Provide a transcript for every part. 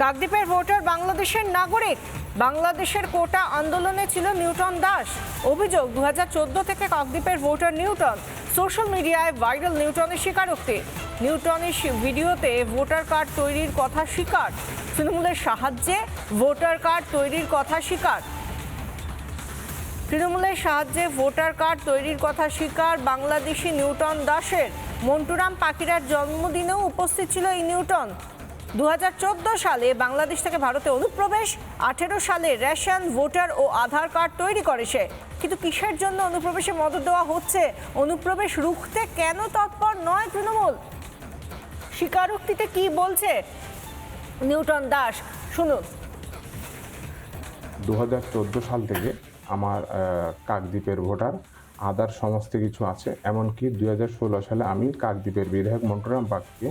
কাকদ্বীপের voter বাংলাদেশের নাগরিক। বাংলাদেশের কোটা আন্দোলনে ছিল নিউটন দাস। অভিযোগ দু হাজার চোদ্দ থেকে কাকদ্বীপের ভোটার নিউটন। সোশ্যাল মিডিয়ায় ভাইরাল নিউটনের স্বীকারোক্তি। নিউটনের ভিডিওতে ভোটার কার্ড তৈরির কথা স্বীকার। তৃণমূলের সাহায্যে ভোটার কার্ড তৈরির কথা স্বীকার। তৃণমূলের সাহায্যে ভোটার কার্ড তৈরির কথা স্বীকার বাংলাদেশি নিউটন দাসের। মন্টুরাম পাখিরার জন্মদিনেও উপস্থিত ছিল এই নিউটন। দু হাজার চোদ্দ সালে বাংলাদেশ থেকে ভারতে অনুপ্রবেশ, আঠেরো সালে রেশন, ভোটার ও আধার কার্ড তৈরি করে সে। কিন্তু কিসের জন্য অনুপ্রবেশে মদত দেওয়া হচ্ছে? অনুপ্রবেশ রুখতে কেন তৎপর নয় তৃণমূল? স্বীকারোক্তিতে কি বলছে নিউটন দাস? শুনুন। দু হাজার চোদ্দ সাল থেকে আমার কাকদ্বীপের ভোটার আদার সমস্ত কিছু আছে। এমনকি দুই হাজার ষোলো সালে আমি কাকদ্বীপের বিধায়ক মন্টুরাম পাককে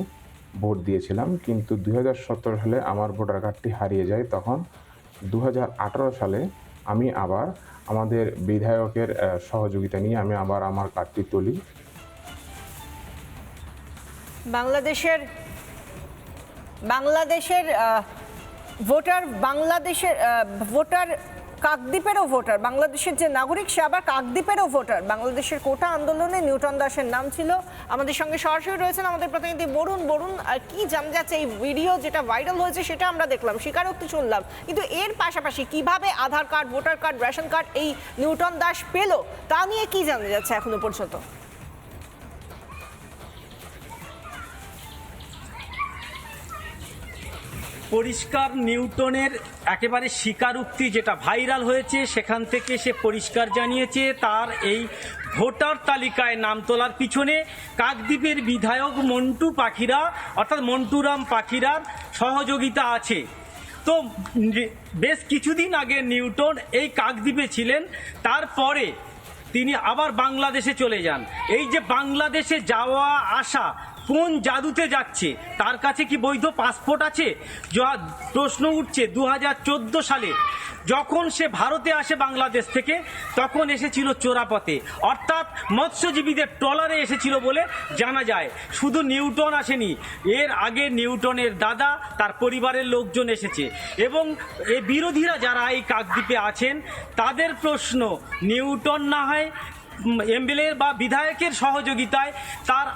ভোট দিয়েছিলাম, কিন্তু দু হাজার সতেরো সালে আমার ভোটার কার্ডটি হারিয়ে যায় তখন। দু হাজার আঠেরো সালে আমি আবার আমাদের বিধায়কের সহযোগিতা নিয়ে আমি আবার আমার কার্ডটি তুলি। বাংলাদেশের বাংলাদেশের ভোটার বাংলাদেশের ভোটার কাকদ্বীপেরও ভোটার। বাংলাদেশের যে নাগরিক সে আবার কাকদ্বীপেরও ভোটার। বাংলাদেশের কোটা আন্দোলনে নিউটন দাসের নাম ছিল। আমাদের সঙ্গে সরাসরি রয়েছেন আমাদের প্রতিনিধি বরুণ। বরুণ আর কি জানতে যাচ্ছে এই ভিডিও যেটা ভাইরাল হয়েছে সেটা আমরা দেখলাম, স্বীকারোক্তি শুনলাম। কিন্তু এর পাশাপাশি কীভাবে Aadhaar card, voter card, ration card এই নিউটন দাস পেল, তা নিয়ে কি জানা যাচ্ছে এখনও পর্যন্ত? পরিষ্কার নিউটনের একেবারে স্বীকারোক্তি যেটা ভাইরাল হয়েছে, সেখান থেকে সে পরিষ্কার জানিয়েছে, তার এই ভোটার তালিকায় নাম তোলার পিছনে কাকদ্বীপের বিধায়ক মন্টু পাখিরা, অর্থাৎ মন্টুরাম পাখিরার সহযোগিতা আছে। তো বেশ কিছুদিন আগে নিউটন এই কাকদ্বীপে ছিলেন, তারপরে তিনি আবার বাংলাদেশে চলে যান। এই যে বাংলাদেশে যাওয়া, আসা কোন জাদুতে যাচ্ছে? তার কাছে কি বৈধ পাসপোর্ট আছে? প্রশ্ন উঠছে দু হাজার চোদ্দ সালে। যখন সে ভারতে আসে বাংলাদেশ থেকে, তখন এসেছিল চোরাপথে। অর্থাৎ মৎস্যজীবীদের ট্রলারে এসেছিল বলে জানা যায়। শুধু নিউটন আসেনি, এর আগে নিউটনের দাদা, তার পরিবারের লোকজন এসেছে। এবং এই বিরোধীরা যারা এই কাকদ্বীপে আছেন, তাদের প্রশ্ন, নিউটন না হয় এমএলএ বা বিধায়কের সহযোগিতায় তার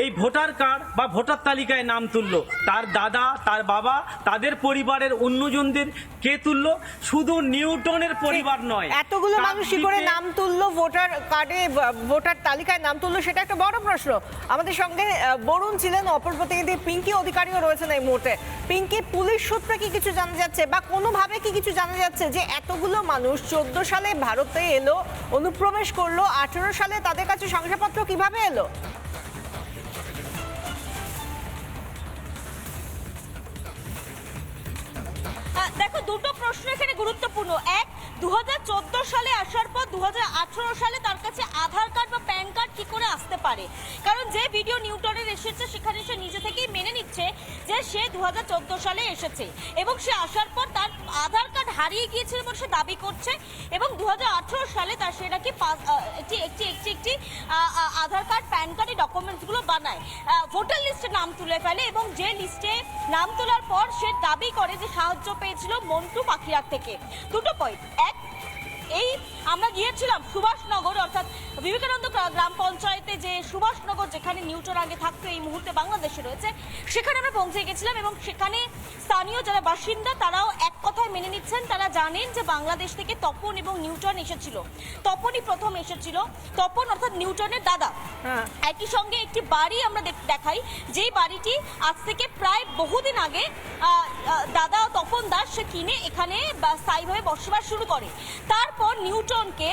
এই ভোটার কার্ড বা ভোটার তালিকায় নাম তুললো। তার দাদা তার বাবা তাদের পরিবারের অন্যজনদের কে তুলল? শুধু নিউটনের পরিবার নয়। এতগুলো মানুষ কি করে নাম তুললো ভোটার কার্ডে ভোটার তালিকায় নাম তুললো সেটা একটা বড় প্রশ্ন। আমাদের সঙ্গে বরুণ ছিলেন অপর প্রতিনিধি পিঙ্কি অধিকারীও রয়েছেন এই মুহূর্তে। পিঙ্কি পুলিশ সূত্রে কি কিছু জানা যাচ্ছে বা কোনোভাবে কি কিছু জানা যাচ্ছে যে এতগুলো মানুষ চোদ্দ সালে ভারতে এলো অনুপ্রবেশ করল সালে তাদের কাছে শংসাপত্র কীভাবে এলো? দেখো, দুটো প্রশ্ন এখানে গুরুত্বপূর্ণ। এক দু সালে আসার পর দু হাজার আঠারো সালে তার কাছে আধার কার্ড বা প্যান কার্ড কি করে আসতে পারে? কারণ যে ভিডিও নিউটনের এসেছে, সেখানে সে নিজে থেকেই মেনে নিচ্ছে যে সে দু হাজার চোদ্দ সালে এসেছে। এবং সে আসার পর তার হারিয়ে গিয়েছিল বলে সে দাবি করছে এবং দু হাজার আঠেরো সালে তার সে নাকি একটি একটি একটি একটি আধার কার্ড, প্যান কার্ডের ডকুমেন্টসগুলো বানায়। ভোটার লিস্টে নাম তুলে ফেলে এবং যে লিস্টে নাম তোলার পর সে দাবি করে যে সাহায্য পেয়েছিল মন্টু পাখিরার থেকে। দুটো পয়েন্ট এক, এই আমরা গিয়েছিলাম সুভাষনগর, অর্থাৎ বিবেকানন্দ গ্রাম পঞ্চায়েতে যে সুভাষনগর, যেখানে নিউটন আগে থাকতো, এই মুহূর্তে বাংলাদেশে রয়েছে, সেখানে আমরা পৌঁছে গেছিলাম এবং সেখানে স্থানীয় যারা বাসিন্দা, তারাও এক কথায় মেনে নিচ্ছেন তারা জানেন যে বাংলাদেশ থেকে তপন এবং নিউটন এসেছিল। তপনই প্রথম এসেছিল। তপন অর্থাৎ নিউটনের দাদা। হ্যাঁ। একই সঙ্গে একটি বাড়ি আমরা দেখাই। যেই বাড়িটি আজ থেকে প্রায় বহুদিন আগে দাদা তপন দাস সে কিনে এখানে স্থায়ীভাবে বসবাস শুরু করে। তারপর নিউটনকে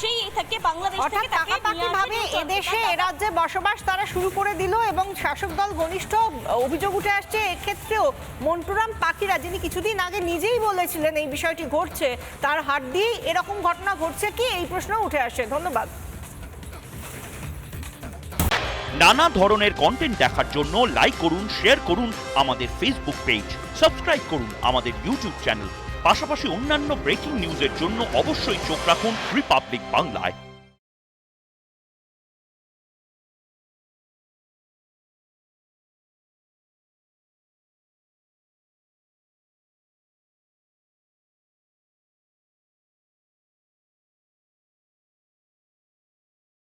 সেই থেকে বাংলাদেশ থেকে তাকে নিয়ে ভাবে এদেশে এ রাজ্যে বসবাস তারা শুরু করে দিল এবং শাসক দল ঘনিষ্ঠ অভিযোগ উঠে আসছে। এক্ষেত্রেও মন্টুরাম পাখিরা যিনি কিছুদিন আগে নিজেই বলেছিলেন এই বিষয়টি ঘটছে, তার হাত দিয়েই এরকম ঘটনা ঘটছে কি? এই প্রশ্ন উঠে আসে। ধন্যবাদ। নানা ধরনের কন্টেন্ট দেখার জন্য লাইক করুন শেয়ার করুন আমাদের ফেসবুক পেজ সাবস্ক্রাইব করুন আমাদের ইউটিউব চ্যানেল পাশাপাশি অন্যান্য ব্রেকিং নিউজের জন্য অবশ্যই চোখ রাখুন রিপাবলিক বাংলায়